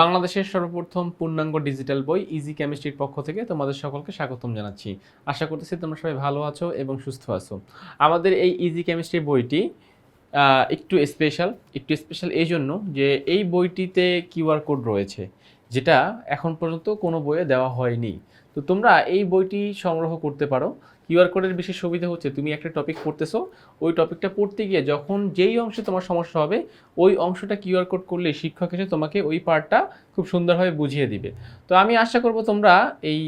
বাংলাদেশের সর্বপ্রথম পূর্ণাঙ্গ ডিজিটাল বই ইজি কেমিস্ট্রির পক্ষ থেকে তোমাদের সকলকে স্বাগতম জানাচ্ছি। আশা করতেছি তোমরা সবাই ভালো আছো এবং সুস্থ আছো। আমাদের এই ইজি কেমিস্ট্রি বইটি একটু স্পেশাল একটু স্পেশাল এই জন্য যে এই বইটিতে কিউআর কোড রয়েছে, যেটা এখন পর্যন্ত কোনো বইয়ে দেওয়া হয়নি। তো তোমরা এই বইটি সংগ্রহ করতে পারো। কিউআর কোডের বিশেষ সুবিধা হচ্ছে, তুমি একটা টপিক পড়তেছো, ওই টপিকটা পড়তে গিয়ে যখন যেই অংশে তোমার সমস্যা হবে, ওই অংশটা কিউআর কোড করলে শিক্ষক এসে তোমাকে ওই পার্টটা খুব সুন্দরভাবে বুঝিয়ে দিবে। তো আমি আশা করব তোমরা এই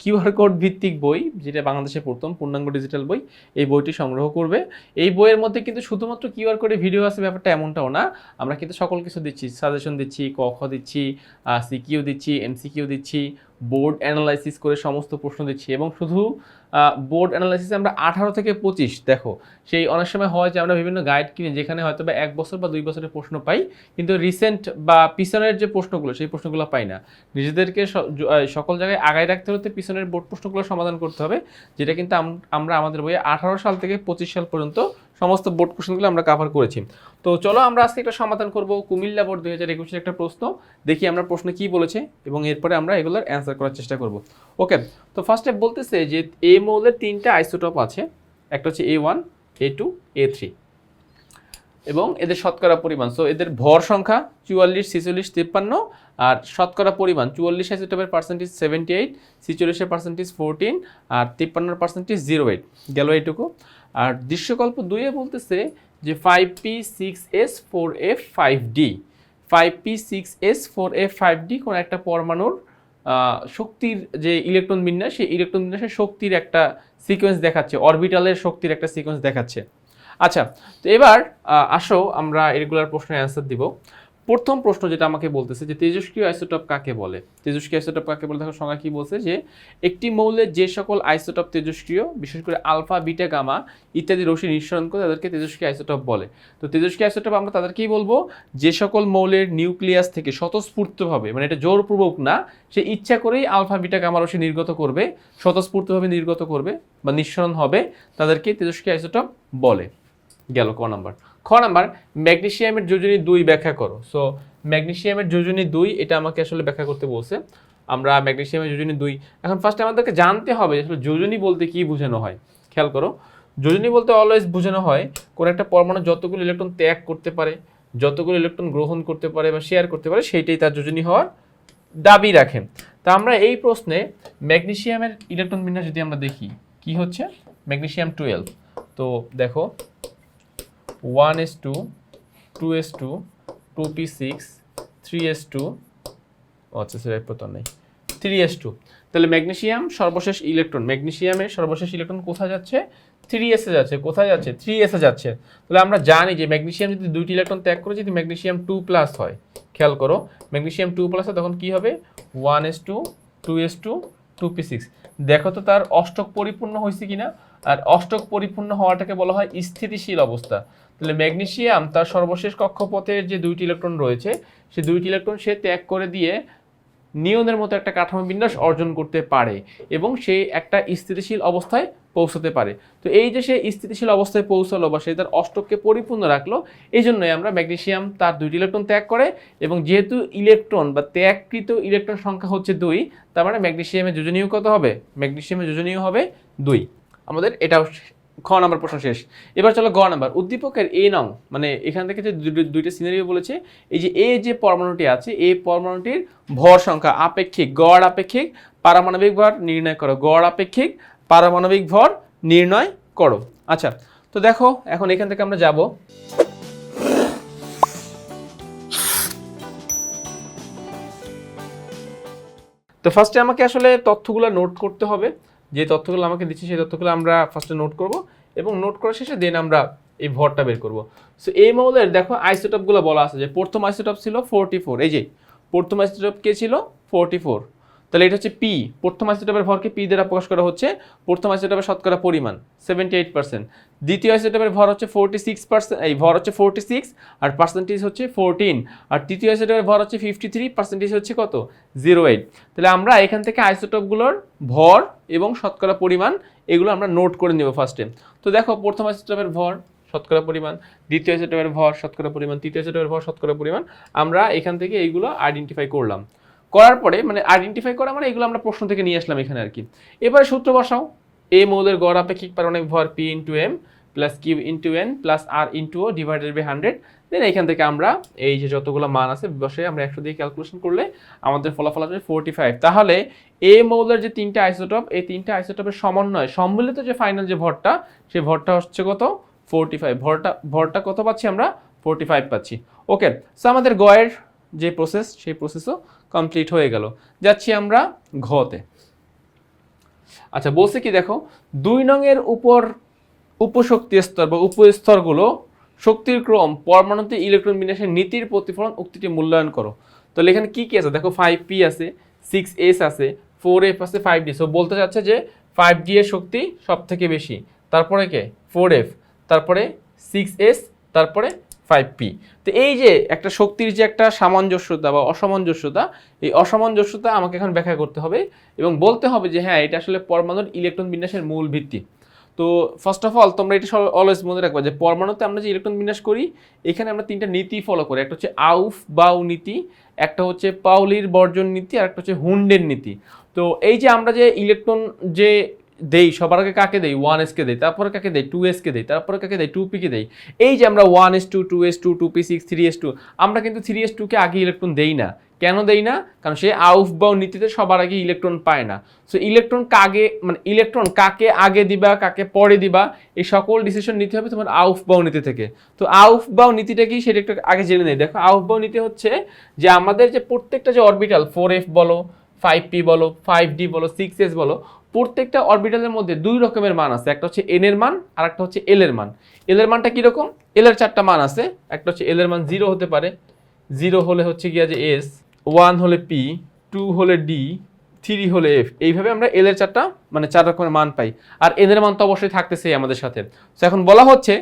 কিউআর কোড ভিত্তিক বই, যেটা বাংলাদেশে প্রথম পূর্ণাঙ্গ ডিজিটাল বই, এই বইটি সংগ্রহ করবে। এই বইয়ের মধ্যে কিন্তু শুধুমাত্র কিউআর কোডে ভিডিও আছে, ব্যাপারটা এমনটাও না। আমরা কিন্তু সকল কিছু দিচ্ছি সাজেশন দিচ্ছি, ক, খ দিচ্ছি সিকিউ দিচ্ছি এমসিকিউ দিচ্ছি বোর্ড অ্যানালাইসিস করে সমস্ত প্রশ্ন দিচ্ছি এবং শুধু বোর্ড অ্যানালাইসিসে আমরা আঠারো থেকে পঁচিশ, দেখো, সেই অনেক সময় হয় যে আমরা বিভিন্ন গাইড কিনি যেখানে হয়তো বা এক বছর বা দুই বছরের প্রশ্ন পাই, কিন্তু রিসেন্ট বা পিছনের যে প্রশ্নগুলো, সেই প্রশ্নগুলো পাই না। নিজেদেরকে সকল জায়গায় আগায় রাখতে হতে পিছনের বোর্ড প্রশ্নগুলো সমাধান করতে হবে, যেটা কিন্তু আম- আমরা আমাদের বইয়ে আঠারো সাল থেকে পঁচিশ সাল পর্যন্ত সমস্ত বোর্ড কোশ্চেনগুলো আমরা কাভার করেছি। তো চলো আমরা আজকে একটা সমাধান করব। কুমিল্লা বোর্ড দুই হাজার একুশের একটা প্রশ্ন। দেখি আমরা প্রশ্ন কি বলেছে এবং এরপরে আমরা এগুলোর অ্যান্সার করার চেষ্টা করব। ওকে তো ফার্স্টে বলতেছে যে এ মৌলের তিনটা আইসোটপ আছে। একটা হচ্ছে A one A two A three এবং এদের শতকরা পরিমাণ। সো এদের ভর সংখ্যা চুয়াল্লিশ, ছিচল্লিশ, তিপ্পান্ন, আর শতকরা পরিমাণ চুয়াল্লিশ আইসোটপের পার্সেন্টেজ সেভেন্টি এইট ছিচল্লিশের পার্সেন্টেজ ফোরটিন আর তিপ্পান্নর পার্সেন্টেজ জিরো এইট গেল এইটুকু। আর দৃশ্যকল্প দুইয়ে বলতেছে যে five P six S four F five D five P six S four F five D কোনো একটা পরমাণুর শক্তির যে ইলেকট্রন বিন্যাস, সেই ইলেকট্রন বিন্যাসের শক্তির একটা সিকোয়েন্স দেখাচ্ছে অরবিটালের শক্তির একটা সিকোয়েন্স দেখাচ্ছে। আচ্ছা তো এবার আসো আমরা এগুলার প্রশ্নের অ্যান্সার দিব। প্রথম প্রশ্ন যেটা আমাকে বলতেছে যে তেজস্ক্রিয় আইসোটপ কাকে বলে? তেজস্ক্রিয় আইসোটপ কাকে বলে? দেখো সংজ্ঞা কি বলছে যে একটি মৌলের যে সকল আইসোটপ তেজস্ক্রিয় বিশেষ করে আলফা, বিটা, গামা ইত্যাদি রশ্মি নিঃসরণ করে তাদেরকে তেজস্ক্রিয় আইসোটপ বলে। তো তেজস্ক্রিয় আইসোটপ আমরা তাদেরকেই বলব যে সকল মৌলের নিউক্লিয়াস থেকে স্বতঃস্ফূর্তভাবে মানে এটা জোরপূর্বক না, সে ইচ্ছা করেই আলফা, বিটা, গামা রশ্মি নির্গত করবে, স্বতঃস্ফূর্তভাবে নির্গত করবে বা নিঃসরণ হবে, তাদেরকে তেজস্ক্রিয় আইসোটপ বলে। গেল ক নাম্বার। খ নাম্বার ম্যাগনেশিয়ামের যোজনী দুই ব্যাখ্যা করো। সো ম্যাগনেশিয়ামের যোজনী দুই, এটা আমাকে আসলে ব্যাখ্যা করতে বলছে। আমরা ম্যাগনেশিয়ামের যোজনী দুই, এখন ফার্স্টে আমাদেরকে জানতে হবে আসলে যোজনী বলতে কি বোঝানো হয়। খেয়াল করো, যোজনী বলতে অলওয়েজ বোঝানো হয় কোনো একটা পরমাণু যতগুলো ইলেকট্রন ত্যাগ করতে পারে, যতগুলো ইলেকট্রন গ্রহণ করতে পারে বা শেয়ার করতে পারে, সেইটাই তার যোজনী হওয়ার দাবি রাখেন তা আমরা এই প্রশ্নে ম্যাগনেশিয়ামের ইলেকট্রন বিন্যাস যদি আমরা দেখি, কি হচ্ছে? ম্যাগনেশিয়াম টুয়েলভ তো দেখো one S two two S two two P six three S two আচ্ছা সেটা প্রতন নেই। থ্রি এস টু তাহলে ম্যাগনেশিয়াম সর্বশেষ ইলেকট্রন ম্যাগনেশিয়ামের সর্বশেষ ইলেকট্রন কোথায় যাচ্ছে? থ্রি এসে যাচ্ছে, কোথায় যাচ্ছে? থ্রি এসে যাচ্ছে। তাহলে আমরা জানি যে ম্যাগনেশিয়াম যদি দুইটি ইলেকট্রন ত্যাগ করে, যদি ম্যাগনেশিয়াম টু প্লাস হয়, খেয়াল করো ম্যাগনেশিয়াম টু প্লাস হয়, তখন কী হবে? One S two two S two two P six দেখো তো তার অষ্টক পরিপূর্ণ হয়েছে কিনা? আর অষ্টক পরিপূর্ণ হওয়াটাকে বলা হয় স্থিতিশীল অবস্থা। তাহলে ম্যাগনেসিয়াম তার সর্বশেষ কক্ষপথের যে দুইটি ইলেকট্রন রয়েছে, সে দুইটি ইলেকট্রন সে ত্যাগ করে দিয়ে নিয়নের মতো একটা কাঠামো বিন্যাস অর্জন করতে পারে এবং সে একটা স্থিতিশীল অবস্থায় পৌঁছতে পারে। তো এই যে সে স্থিতিশীল অবস্থায় পৌঁছালো বা সে তার অষ্টককে পরিপূর্ণ রাখল এই জন্যই আমরা ম্যাগনেসিয়াম তার দুইটি ইলেকট্রন ত্যাগ করে এবং যেহেতু ইলেকট্রন বা ত্যাগকৃত ইলেকট্রন সংখ্যা হচ্ছে দুই, তার মানে ম্যাগনেসিয়ামের যোজনীয় কত হবে? ম্যাগনেসিয়ামের যোজনীয় হবে দুই। আমাদের এটাও খ নাম্বার প্রশ্ন শেষ। এবার চলো গ নাম্বার। উদ্দীপকের এ নং মানে এখান থেকে যে দুই- দুইটা সিনারিও বলেছে, এই যে এ যে পরমাণুটি আছে এই পরমাণুটির ভর সংখ্যা আপেক্ষিক, গড় আপেক্ষিক, পারমাণবিক ভর নির্ণয় করো, গড় আপেক্ষিক, পারমাণবিক ভর নির্ণয় করো। আচ্ছা তো দেখো, এখন এখান থেকে আমরা যাব। তো ফার্স্টে আমাকে আসলে তথ্যগুলো নোট করতে হবে। যে তথ্যগুলো আমাকে দিচ্ছে, সেই তথ্যগুলো আমরা ফার্স্টে নোট করব এবং নোট করার শেষে দেন আমরা এই ভরটা বের করব। সো এই মৌলের দেখো আইসোটপগুলো বলা আছে যে প্রথম আইসোটপ ছিল ফোরটি ফোর এই যে প্রথম আইসোটপ কে ছিল ফোরটি ফোর তাহলে এটা হচ্ছে পি প্রথম আইসোটপের ভরকে পি দ্বারা প্রকাশ করা হচ্ছে প্রথম আইসোটপের শতকরা পরিমাণ সেভেন্টি এইট পার্সেন্ট দ্বিতীয় আইসোটপের ভর হচ্ছে ফোরটি সিক্স পার্সেন্ট এই ভর হচ্ছে ফোরটি সিক্স আর পার্সেন্টেজ হচ্ছে ফোরটিন আর তৃতীয় আইসোটপের ভর হচ্ছে ফিফটি থ্রি পার্সেন্টেজ হচ্ছে কত? জিরো এইট তাহলে আমরা এখান থেকে আইসোটপগুলোর ভর এবং শতকরা পরিমাণ এগুলো আমরা নোট করে নেব ফার্স্টে তো দেখো, প্রথম আইসোটপের ভর শতকরা পরিমাণ, দ্বিতীয় আইসোটোপের ভর শতকরা পরিমাণ, তৃতীয় আইসোটোপের ভর শতকরা পরিমাণ, আমরা এখান থেকে এইগুলো আইডেন্টিফাই করলাম। করার পরে মানে আইডেন্টিফাই করা মানে এগুলো আমরা প্রশ্ন থেকে নিয়ে আসলাম এখানে আর কি। এবারে সূত্র বসাও। এ মৌলের গড় আপেক্ষিক পারমাণবিক ভর P into M plus Q into N plus R into O divided by hundred then এখান থেকে আমরা এই যে যতগুলো মান আছে, বসে আমরা একশো দিয়ে ক্যালকুলেশন করলে আমাদের ফলাফল আসবে ফোরটি ফাইভ তাহলে এ মৌলের যে তিনটা আইসোটপ এই তিনটা আইসোটপের সমন্বয়, সম্মিলিত যে ফাইনাল যে ভরটা, সেই ভরটা হচ্ছে কত? ফোরটি ফাইভ ভরটা ভরটা কত পাচ্ছি আমরা? ফোরটি ফাইভ পাচ্ছি। ওকে সো আমাদের গয়ের যে প্রসেস সেই প্রসেসও কমপ্লিট হয়ে গেল। যাচ্ছি আমরা ঘতে। আচ্ছা বলছে কি দেখো, দুই নংয়ের উপর উপশক্তি স্তর বা উপস্তরগুলো শক্তির ক্রম, পরমাণুতে ইলেকট্রন বিন্যাসের নীতির প্রতিফলন, উক্তিটি মূল্যায়ন করো। তাহলে এখানে কি কি আছে? দেখো ফাইভ পি আছে সিক্স এস আছে ফোর এফ আছে ফাইভ ডি সো বলতে চাচ্ছে যে ফাইভ ডি এর শক্তি সব থেকে বেশি। তারপরে কে? ফোর এফ তারপরে সিক্স এস তারপরে ফাইভ পি তো এই যে একটা শক্তির যে একটা সামঞ্জস্যতা বা অসামঞ্জস্যতা, এই অসামঞ্জস্যতা আমাকে এখন ব্যাখ্যা করতে হবে এবং বলতে হবে যে হ্যাঁ এটা আসলে পরমাণুর ইলেকট্রন বিন্যাসের মূল ভিত্তি। তো ফার্স্ট অফ অল তোমরা এটা অলওয়েজ মনে রাখবে যে পরমাণুতে আমরা যে ইলেকট্রন বিন্যাস করি, এখানে আমরা তিনটা নীতি ফলো করি। একটা হচ্ছে আউফ বাউ নীতি, একটা হচ্ছে পাউলির বর্জন নীতি, আর একটা হচ্ছে হুন্ডের নীতি। তো এই যে আমরা যে ইলেকট্রন যে দেই, সবার আগে কাকে দেই? ওয়ান এসকে দেই, তারপরে কাকে দেই? টু এসকে দেই, তারপরে কাকে দেই? টু পিকে দেই। এই যে আমরা one S two two S two two P six three S two আমরা কিন্তু থ্রি এস টুকে আগে ইলেকট্রন দেই না। কেন দেই না? কারণ সে আউফ বাউ নীতিতে সবার আগে ইলেকট্রন পায় না। সো ইলেকট্রন কাগে মানে ইলেকট্রন কাকে আগে দিবা, কাকে পরে দিবা, এই সকল ডিসিশন নিতে হবে তোমার আউফ বাউ নীতি থেকে। তো আউফ বাউ নীতিটা কি? সেটা একটু আগে জেনে নেই। দেখো আউফ বাউ নীতি হচ্ছে যে আমাদের যে প্রত্যেকটা যে অরবিটাল ফোর এফ বলো ফাইভ পি বলো ফাইভ ডি বলো সিক্স এস বলো, প্রত্যেকটা অরবিটালের মধ্যে দুই রকমের মান আছে। একটা হচ্ছে এন এর মান, আর একটা হচ্ছে এল এর মান। এল এর মানটা কীরকম? এল এর চারটা মান আছে। একটা হচ্ছে এল এর মান জিরো হতে পারে। জিরো হলে হচ্ছে গিয়া যে এস ওয়ান হলে পি টু হলে ডি থ্রি হলে এফ এইভাবে আমরা এল এর চারটা মানে চার রকমের মান পাই। আর এন এর মান তো অবশ্যই থাকতেছে আমাদের সাথে। তো এখন বলা হচ্ছে,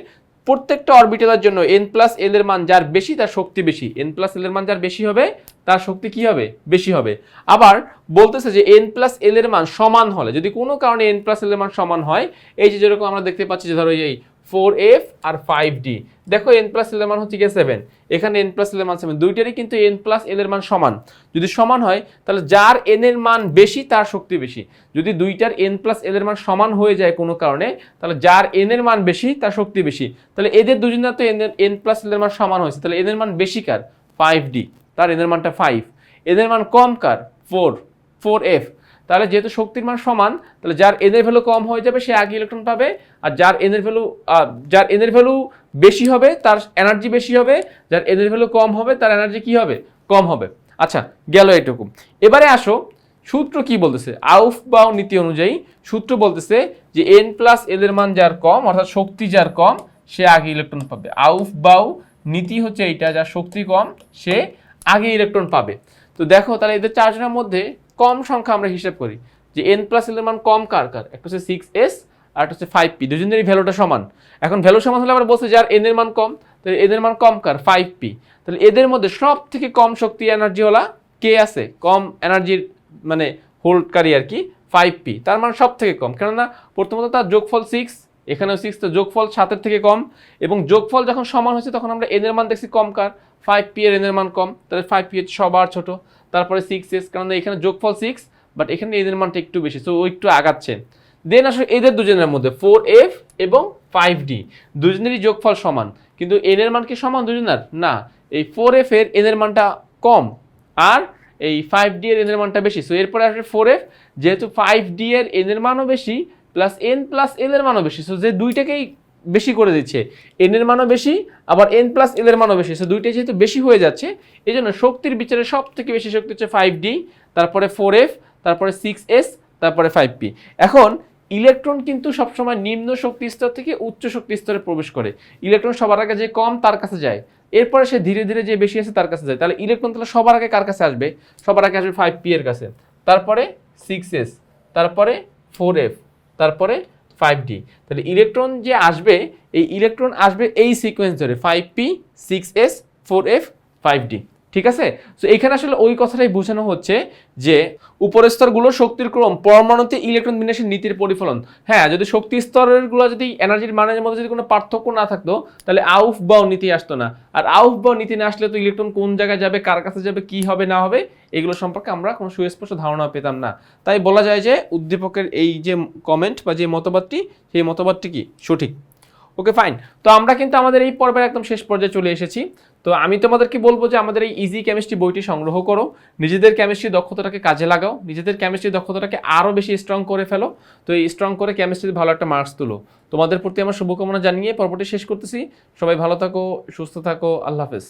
প্রত্যেকটা অরবিটালের জন্য এন প্লাস এল এর মান যার বেশি, তার শক্তি বেশি। এন প্লাস এল এর মান যার বেশি হবে তার শক্তি কি হবে বেশি হবে আবার বলতেছে যে এন প্লাস এল এর মান সমান হলে যদি কোনো কারণে এন প্লাস এল এর মান সমান হয় এই যে যেরকম আমরা দেখতে পাচ্ছি যে ধরো এই ফোর এফ আর ফাইভ ডি দেখো এন প্লাস এল এর মান হচ্ছে গিয়ে সেভেন এখানে এন প্লাস এল এর মান সেভেন দুইটারই কিন্তু এন প্লাস এল এর মান সমান যদি সমান হয় তাহলে যার এন এর মান বেশি তার শক্তি বেশি যদি দুইটার এন প্লাস এল এর মান সমান হয়ে যায় কোনো কারণে তাহলে যার এন এর মান বেশি তার শক্তি বেশি তাহলে এদের দুজনের তো এন এর এন প্লাস এল এর মান সমান হয়েছে তাহলে এদের মান বেশি কার ফাইভ ডি তার এদের মানটা ফাইভ এদের মান কম কার? ফোর ফোর এফ তাহলে যেহেতু শক্তির মান সমান, তাহলে যার এনের ভ্যালু কম হয়ে যাবে, সে আগে ইলেকট্রন পাবে। আর যার এনের ভ্যালু যার এনের ভ্যালু বেশি হবে, তার এনার্জি বেশি হবে। যার এনের ভ্যালু কম হবে, তার এনার্জি কি হবে? কম হবে। আচ্ছা গেল এটুকু এবারে আসো, সূত্র কি বলতেছে? আউফ বাউ নীতি অনুযায়ী সূত্র বলতেছে যে এন প্লাস এল এর মান যার কম, অর্থাৎ শক্তি যার কম, সে আগে ইলেকট্রন পাবে। আউফ বাউ নীতি হচ্ছে এইটা, যার শক্তি কম, সে আগে ইলেকট্রন পাবে। তো দেখো, তাহলে এদের চারজনের মধ্যে কম সংখ্যা আমরা হিসাব করি। যে এন প্লাস এল এর মান কম কার কার? একটা হচ্ছে সিক্স এস আর একটা হচ্ছে ফাইভ পি দুজনেরই ভ্যালুটা সমান। এখন ভ্যালু সমান হলে আবার বলছে যার এর মান কম, তাহলে এদের মান কম কার? ফাইভ পি তাহলে এদের মধ্যে সব থেকে কম শক্তি এনার্জি ওলা কে আছে? কম এনার্জির মানে হোল্ডকারী আর কি ফাইভ পি তার মান সব থেকে কম। কেননা প্রথমত তার যোগফল সিক্স এখানেও সিক্স তো যোগফল সাতের থেকে কম এবং যোগফল যখন সমান হয়েছে তখন আমরা এনের মান দেখছি কম কার? ফাইভ পি এর এনের মান কম, তাহলে ফাইভ পি হচ্ছে সবার ছোট। তারপরে সিক্স এস কারণ এখানে যোগফল সিক্স বাট এখানে এদের মানটা একটু বেশি সো ও একটু আগাচ্ছে। দেন আসলে এদের দুজনের মধ্যে ফোর এফ এবং ফাইভ ডি দুজনেরই যোগফল সমান। কিন্তু এন এর মান কি সমান দুজনের? না, এই ফোর এফ এর এন এর মানটা কম, আর এই ফাইভ ডি এর এন এর মানটা বেশি। সো এরপরে আসলে ফোর এফ যেহেতু ফাইভ ডি এর এন এর মানও বেশি প্লাস এন প্লাস এল এর মানও বেশি। সো যে দুইটাকেই বেশি করে দিচ্ছে এন এর মানও বেশি, আবার এন প্লাস এল এর মানও বেশি। সো দুইটাই যেহেতু বেশি হয়ে যাচ্ছে এই জন্য শক্তির বিচারে সব থেকে বেশি শক্তি হচ্ছে ফাইভ ডি তারপরে ফোর এফ তারপরে সিক্স এস তারপরে ফাইভ পি এখন ইলেকট্রন কিন্তু সবসময় নিম্ন শক্তি স্তর থেকে উচ্চ শক্তি স্তরে প্রবেশ করে। ইলেকট্রন সবার আগে যে কম, তার কাছে যায়। এরপরে সে ধীরে ধীরে যে বেশি আছে, তার কাছে যায়। তাহলে ইলেকট্রন তাহলে সবার আগে কার কাছে আসবে? সবার আগে আসবে ফাইভ পি এর কাছে। তারপরে সিক্স এস তারপরে ফোর এফ তারপরে ফাইভ ডি তাহলে ইলেকট্রন যে আসবে, এই ইলেকট্রন আসবে এই সিকোয়েন্স ধরে five P six S four F five D ঠিক আছে? তো এখানে আসলে ওই কথাটাই বোঝানো হচ্ছে যে উপরের স্তরগুলো শক্তির ক্রম, পরমাণুতে ইলেকট্রন বিন্যাসের নীতির পরিফলন। হ্যাঁ যদি শক্তি স্তরেরগুলো যদি এনার্জির মানের মধ্যে যদি কোনো পার্থক্য না থাকতো, তাহলে আউফ বাও নীতি আসতো না। আর আউফ বাও নীতি না আসলে তো ইলেকট্রন কোন জায়গায় যাবে, কার কাছে যাবে, কি হবে, না হবে, এগুলো সম্পর্কে আমরা কোনো সুস্পষ্ট ধারণা পেতাম না। তাই বলা যায় যে উদ্দীপকের এই যে কমেন্ট বা যে মতবাদটি, সেই মতবাদটি কি? সঠিক। ওকে ফাইন তো আমরা কিন্তু আমাদের এই পর্বের একদম শেষ পর্যায়ে চলে এসেছি। তো আমি তোমাদেরকে বলব যে আমাদের এই ইজি কেমিস্ট্রি বইটি সংগ্রহ করো। নিজেদের কেমিস্ট্রি দক্ষতাটাকে কাজে লাগাও। নিজেদের কেমিস্ট্রি দক্ষতাটাকে আরও বেশি স্ট্রং করে ফেলো। তো এই স্ট্রং করে কেমিস্ট্রিতে ভালো একটা মার্কস তুলো। তোমাদের প্রতি আমার শুভকামনা জানিয়ে পর্বটি শেষ করতেছি। সবাই ভালো থাকো, সুস্থ থাকো, আল্লাহ হাফেজ।